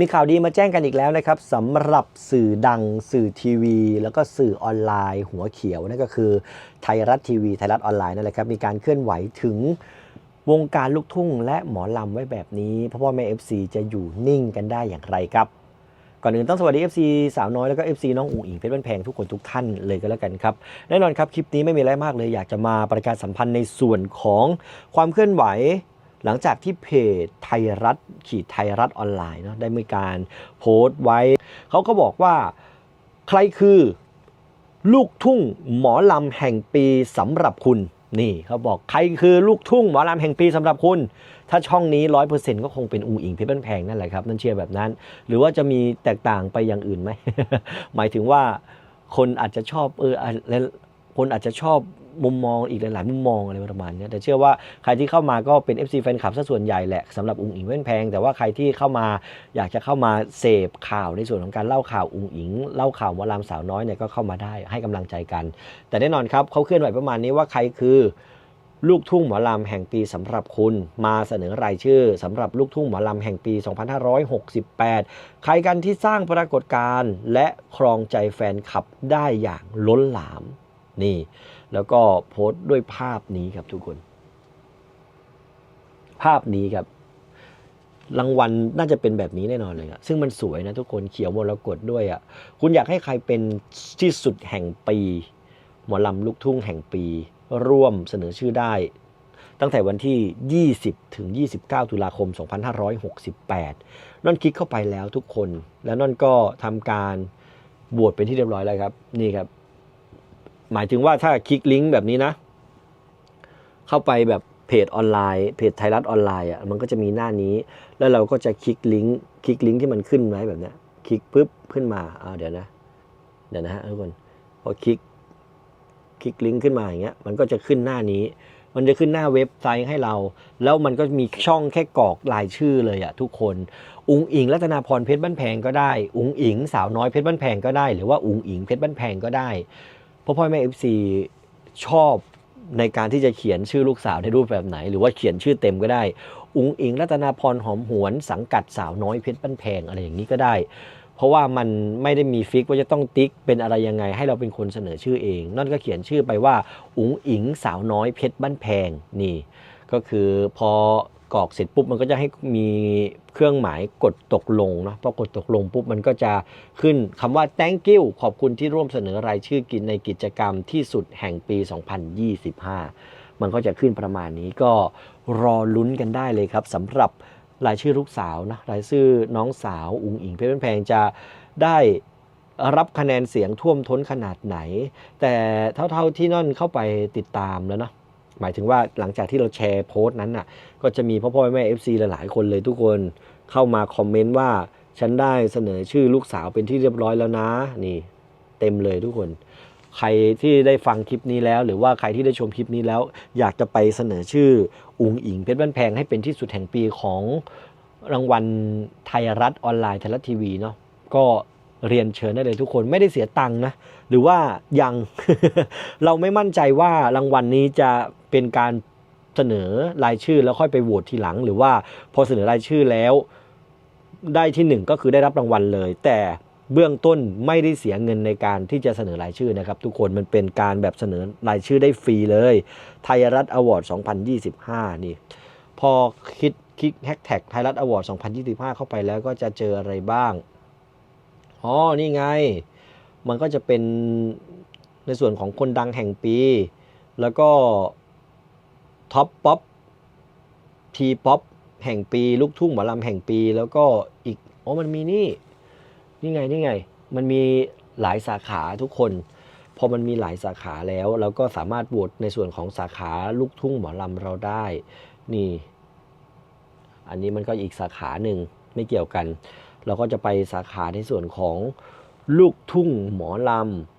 มีข่าวดีมาแจ้งกันอีกแล้วนะครับสำหรับสื่อดังสื่อทีวี แล้วก็สื่อออนไลน์ หัวเขียวนั่นก็คือไทยรัฐทีวีไทยรัฐออนไลน์นั่นแหละครับมีการเคลื่อนไหวถึงวงการลูกทุ่ง และหมอลำไว้แบบนี้พราะว่าแม่ FC จะอยู่นิ่งกันได้อย่างไรครับ ก่อนอื่นต้องสวัสดี FC สาวน้อยแล้วก็ FC น้องอุ๋งอิงเพชรบ้านแพงทุกคนทุกท่านเลยก็แล้วกันครับแน่นอนครับคลิปนี้ไม่มีอะไรมากเลยอยากจะมาประกาศสัมพันธ์ในส่วนของความเคลื่อนไหว หลังจากที่เพจไทยรัฐ ขีดไทยรัฐออนไลน์เนาะได้มีการโพสต์ไว้ เขาก็บอกว่าใครคือลูกทุ่งหมอลำแห่งปีสำหรับคุณนี่เขาบอกใครคือลูกทุ่งหมอลำแห่งปีสำหรับคุณ ถ้าช่องนี้ร้อยเปอร์เซ็นต์ก็คงเป็นอุงอิงเพชรบ้านแพงนั่นแหละครับ นั่นเชียร์แบบนั้น หรือว่าจะมีแตกต่างไปอย่างอื่นไหม หมายถึงว่าคนอาจจะชอบเอออะและคนอาจจะชอบ มุมมองอีกหลาย ๆ มุมมองอะไรประมาณนี้แต่เชื่อว่าใครที่เข้ามาก็เป็น FC แฟนคลับซะส่วนใหญ่แหละสำหรับอุงอิงเพชรบ้นแพง แต่ว่าใครที่เข้ามาอยากจะเข้ามาเสพข่าวในส่วนของการเล่าข่าวอุงอิง เล่าข่าวหมอลำสาวน้อยเนี่ยก็เข้ามาได้ให้กำลังใจกัน แต่แน่นอนครับเขาเคลื่อนไหวประมาณนี้ว่าใครคือลูกทุ่งหมอลำแห่งปีสำหรับคุณมาเสนอรายชื่อสำหรับลูกทุ่งหมอลำแห่งปี 2568 ใครกันที่สร้างปรากฏการณ์และครองใจแฟนคลับได้อย่างล้นหลาม นี่ แล้วก็โพสต์ด้วยภาพนี้ครับทุกคน ภาพนี้ครับ รางวัลน่าจะเป็นแบบนี้แน่นอนเลยอะซึ่งมันสวยนะทุกคนเขียวมรกตด้วยอะคุณอยากให้ใครเป็นที่สุดแห่งปีหมอลำลูกทุ่งแห่งปี ร่วมเสนอชื่อได้ ตั้งแต่วันที่ 20 ถึง 29 ตุลาคม 2568นั่นคลิกเข้าไปแล้วทุกคน แล้วนั่นก็ทำการบวชเป็นที่เรียบร้อยแล้วครับ นี่ครับ หมายถึงว่าถ้าคลิกลิงก์แบบนี้นะ เข้าไปแบบเพจออนไลน์เพจไทยรัฐออนไลน์อะมันก็จะมีหน้านี้ แล้วเราก็จะคลิกลิงก์คลิกลิงก์ที่มันขึ้นไว้แบบนี้คลิกปุ๊บขึ้นมาอ่าเดี๋ยวนะ เดี๋ยวนะฮะทุกคนพอคลิกคลิกลิงก์ขึ้นมาอย่างเงี้ยมันก็จะขึ้นหน้านี้ มันจะขึ้นหน้าเว็บไซต์ให้เรา แล้วมันก็มีช่องแค่กรอกรายชื่อเลยอะทุกคน อุงอิงรัตนาพรเพชรบ้านแพงก็ได้ อุงอิงสาวน้อยเพชรบ้านแพงก็ได้ หรือว่าอุงอิงเพชรบ้านแพงก็ได้ พราะพ่อแม่เอฟซีชอบในการที่จะเขียนชื่อลูกสาวในรูปแบบไหน หรือว่าเขียนชื่อเต็มก็ได้ อุงอิงรัตนาพรหอมหวน สังกัดสาวน้อยเพชรบ้านแพงอะไรอย่างนี้ก็ได้ เพราะว่ามันไม่ได้มีฟิกว่าจะต้องติ๊กเป็นอะไรยังไง ให้เราเป็นคนเสนอชื่อเอง นั่นก็เขียนชื่อไปว่า อุ๋งอิงสาวน้อยเพชรบ้านแพงนี่ ก็คือพอ กรอกเสร็จปุ๊บมันก็จะให้มีเครื่องหมายกดตกลงเนาะพอกดตกลงปุ๊บมันก็จะขึ้นคำว่า thank you ขอบคุณที่ร่วมเสนอรายชื่อกินในกิจกรรมที่สุดแห่งปี 2025 มันก็จะขึ้นประมาณนี้ก็รอลุ้นกันได้เลยครับสำหรับรายชื่อลูกสาวนะรายชื่อน้องสาวอุงอิงเพชรบ้านแพงจะได้รับคะแนนเสียงท่วมท้นขนาดไหน แต่เท่าๆที่นั่นเข้าไปติดตามแล้วนะ หมายถึงว่าหลังจากที่เราแชร์โพสต์นั้นน่ะ ก็จะมีพ่อพ่อแม่ FC หลายๆ คนเลยทุกคนเข้ามาคอมเมนต์ว่า ฉันได้เสนอชื่อลูกสาวเป็นที่เรียบร้อยแล้วนะ นี่เต็มเลยทุกคน ใครที่ได้ฟังคลิปนี้แล้ว หรือว่าใครที่ได้ชมคลิปนี้แล้ว อยากจะไปเสนอชื่ออุงอิงเพชรบ้านแพงให้เป็นที่สุดแห่งปีของรางวัลไทยรัฐออนไลน์ไทยรัฐทีวีเนาะก็เรียนเชิญได้เลยทุกคนไม่ได้เสียตังค์นะ หรือว่ายัง เราไม่มั่นใจว่ารางวัลนี้จะ เป็นการเสนอรายชื่อแล้วค่อยไปโหวตทีหลัง หรือว่าพอเสนอรายชื่อแล้ว ได้ที่หนึ่งก็คือได้รับรางวัลเลย แต่เบื้องต้นไม่ได้เสียเงินในการที่จะเสนอรายชื่อนะครับ ทุกคนมันเป็นการแบบเสนอรายชื่อได้ฟรีเลย ไทยรัฐอวอร์ด 2025 นี่ พอคิดคลิกแฮชแท็กไทยรัฐอวอร์ด 2025 เข้าไปแล้วก็จะเจออะไรบ้าง อ๋อ นี่ไง มันก็จะเป็นในส่วนของคนดังแห่งปี แล้วก็ ท็อปป๊อปทีป๊อปแห่งปีลูกทุ่งหมอลำแห่งปี แล้วก็อีกอ๋อมันมีนี่ นี่ไงนี่ไง มันมีหลายสาขาทุกคน พอมันมีหลายสาขาแล้วเราก็สามารถโหวตในส่วนของสาขาลูกทุ่งหมอลำเราได้ นี่ อันนี้มันก็อีกสาขาหนึ่งไม่เกี่ยวกัน เราก็จะไปสาขาในส่วนของลูกทุ่งหมอลำ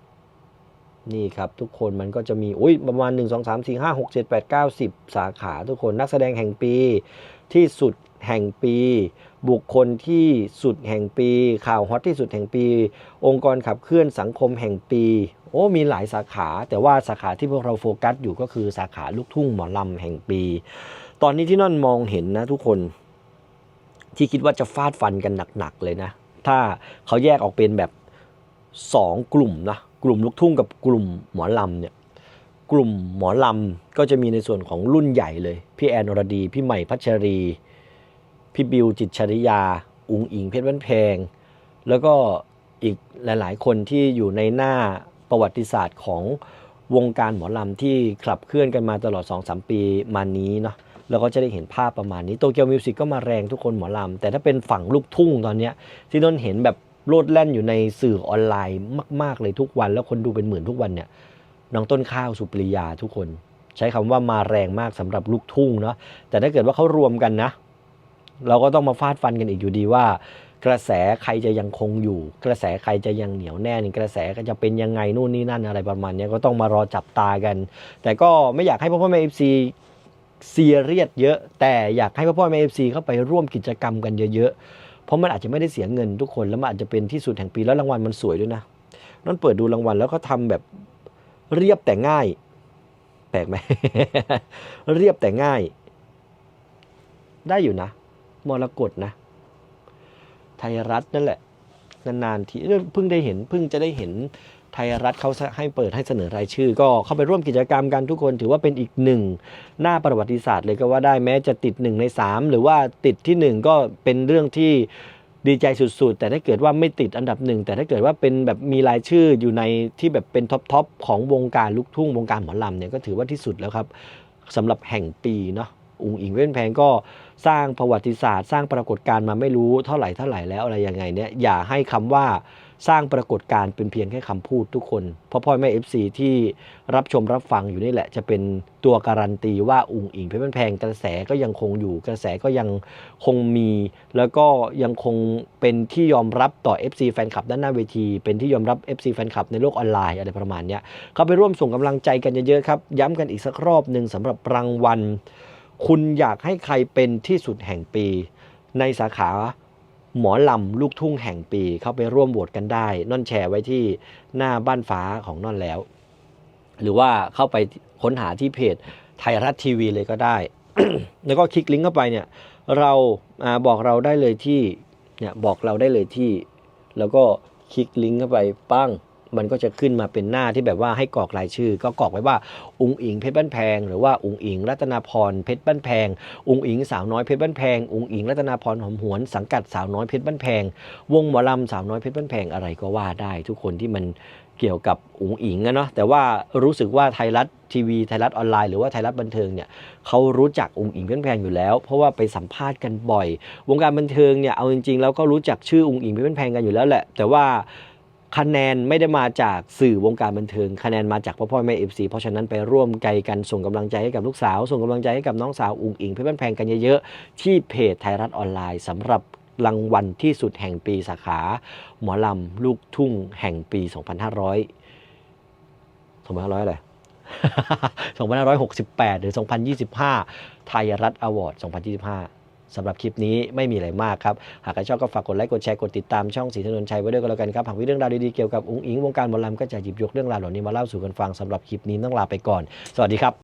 นี่ครับทุกคนมันก็จะมีอุ้ยประมาณ 1 2 3 4 5 6 7 8 9 10 สาขาทุกคนนักแสดงแห่งปีที่สุดแห่งปี บุคคลที่สุดแห่งปี ข่าวฮอตที่สุดแห่งปี องค์กรขับเคลื่อนสังคมแห่งปี โอ้มีหลายสาขา แต่ว่าสาขาที่พวกเราโฟกัสอยู่ก็คือสาขาลูกทุ่งหมอลำแห่งปี ตอนนี้ที่นั่นมองเห็นนะทุกคน ที่คิดว่าจะฟาดฟันกันหนักๆเลยนะ ถ้าเขาแยกออกเป็นแบบสองกลุ่มนะ ลุ่มลูกทุ่งกับกลุ่มหมอลำเนี่ยกลุ่มหมอลำก็จะมีในส่วนของรุ่นใหญ่เลย พี่แอนอรดี พี่ใหม่พัชรี พี่บิวจิตชริยา อุงอิงเพชรบ้านแพง แล้วก็อีกหลาย ๆ คนที่อยู่ในหน้าประวัติศาสตร์ของวงการหมอลำที่ขับเคลื่อนกันมาตลอด 2-3 ปีมานี้เนาะแล้วก็จะได้เห็นภาพประมาณนี้โตเกียวมิวสิกก็มาแรงทุกคนหมอลำแต่ถ้าเป็นฝั่งลูกทุ่งตอนนี้ที่นนเห็นแบบ โลดแล่นอยู่ในสื่อออนไลน์มาก ๆ เลยทุกวัน แล้วคนดูเป็นหมื่นทุกวันเนี่ยน้องต้นข้าวสุปริยาทุกคน ใช้คำว่ามาแรงมากสำหรับลูกทุ่งเนาะแต่ถ้าเกิดว่าเขารวมกันนะ เราก็ต้องมาฟาดฟันกันอีกอยู่ดีว่า กระแสใครจะยังคงอยู่ กระแสใครจะยังเหนียวแน่นกระแสก็จะเป็นยังไงนู่นนี่นั่นอะไรประมาณนี้ก็ต้องมารอจับตากัน แต่ก็ไม่อยากให้พ่อพ่อแม่เอฟซีเซียเรียดเยอะ แต่อยากให้พ่อพ่อแม่เอฟซีเข้าไปร่วมกิจกรรมกันเยอะๆ เพราะมันอาจจะไม่ได้เสียเงินทุกคนแล้วมันอาจจะเป็นที่สุดแห่งปีแล้วรางวัลมันสวยด้วยนะนั่นเปิดดูรางวัลแล้วก็ทำแบบเรียบแต่ง่าย แปลกไหมเรียบแต่ง่าย ได้อยู่นะมรกตนะ ไทยรัฐนั่นแหละนานๆทีเพิ่งได้เห็นเพิ่งจะได้เห็น ไทยรัฐเขาให้เปิดให้เสนอรายชื่อ ก็เข้าไปร่วมกิจกรรมกันทุกคนถือว่าเป็นอีกหนึ่งหน้าประวัติศาสตร์เลยก็ว่าได้แม้จะติดหนึ่งในสามหรือว่าติดที่หนึ่งก็เป็นเรื่องที่ดีใจสุดๆ แต่ถ้าเกิดว่าไม่ติดอันดับหนึ่งแต่ถ้าเกิดว่าเป็นแบบมีรายชื่ออยู่ในที่แบบเป็นท็อปๆของวงการลูกทุ่งวงการหมอลำเนี่ยก็ถือว่าที่สุดแล้วครับสำหรับแห่งปีเนาะอุงอิงเว้นแพงก็ สร้างประวัติศาสตร์ สร้างปรากฏการณ์มาไม่รู้เท่าไหร่เท่าไหร่แล้วอะไรยังไงเนี่ยอย่าให้คำว่าสร้างปรากฏการณ์เป็นเพียงแค่คำพูดทุกคนเพราะพ่อแม่ FC ที่รับชมรับฟังอยู่นี่แหละ จะเป็นตัวการันตีว่าอุงอิงเพชรบ้านแพงกระแสก็ยังคงอยู่ กระแสก็ยังคงมี แล้วก็ยังคงเป็นที่ยอมรับต่อ FC แฟนคลับด้านหน้าเวที เป็นที่ยอมรับ FC แฟนคลับในโลกออนไลน์อะไรประมาณเนี้ยเขาไปร่วมส่งกำลังใจกันเยอะๆครับ ย้ำกันอีกสักรอบหนึ่งสำหรับรางวัล คุณอยากให้ใครเป็นที่สุดแห่งปี ในสาขาหมอลำลูกทุ่งแห่งปี เข้าไปร่วมโหวตกันได้นอนแชร์ไว้ที่หน้าบ้านฟ้าของนอนแล้ว หรือว่าเข้าไปค้นหาที่เพจไทยรัฐทีวีเลยก็ได้ แล้วก็คลิกลิงก์เข้าไปเนี่ย เราอาบอกเราได้เลยที่เนี่ยบอกเราได้เลยที่ แล้วก็คลิกลิงก์เข้าไปปั้ง มันก็จะขึ้นมาเป็นหน้าที่แบบว่าให้กรอกรายชื่อ ก็กรอกไว้ว่าอุงอิงเพชรบ้านแพง หรือว่าอุงอิงรัตนาพรเพชรบ้านแพง อุงอิงสาวน้อยเพชรบ้านแพง อุงอิงรัตนาพรหอมหวนสังกัดสาวน้อยเพชรบ้านแพง วงหมอลำสาวน้อยเพชรบ้านแพงอะไรก็ว่าได้ ทุกคนที่มันเกี่ยวกับอุงอิงอะเนาะแต่ว่ารู้สึกว่าไทยรัฐทีวีไทยรัฐออนไลน์หรือว่าไทยรัฐบันเทิงเนี่ยเขารู้จักอุงอิงเพชรบ้านแพงอยู่แล้ว เพราะว่าไปสัมภาษณ์กันบ่อย วงการบันเทิงเนี่ยเอาจริงๆแล้วก็รู้จักชื่ออุงอิงเพชรบ้านแพงกันอยู่แล้วแหละ แต่ว่า คะแนนไม่ได้มาจากสื่อวงการบันเทิง คะแนนมาจากพ่อพ่อแม่เอฟซีเพราะฉะนั้นไปร่วมใจกันส่งกำลังใจให้กับลูกสาว ส่งกำลังใจให้กับน้องสาวอุงอิงเพชรบ้านแพงกันเยอะๆ ที่เพจไทยรัฐออนไลน์สำหรับรางวัลที่สุดแห่งปีสาขา หมอลำลูกทุ่งแห่งปี 2500 2500อะไร2568 หรือ 2025 ไทยรัฐอวอร์ด 2025 สำหรับคลิปนี้ไม่มีอะไรมากครับ หากใครชอบก็ฝากกดไลค์กดแชร์กดติดตามช่องสีถนนชัยไว้ด้วยก็แล้วกันครับ หากมีเรื่องราวดีๆเกี่ยวกับอุ้งอิงวงการหมอลำก็จะหยิบยกเรื่องราวเหล่านี้มาเล่าสู่กันฟังสำหรับคลิปนี้ต้องลาไปก่อน สวัสดีครับ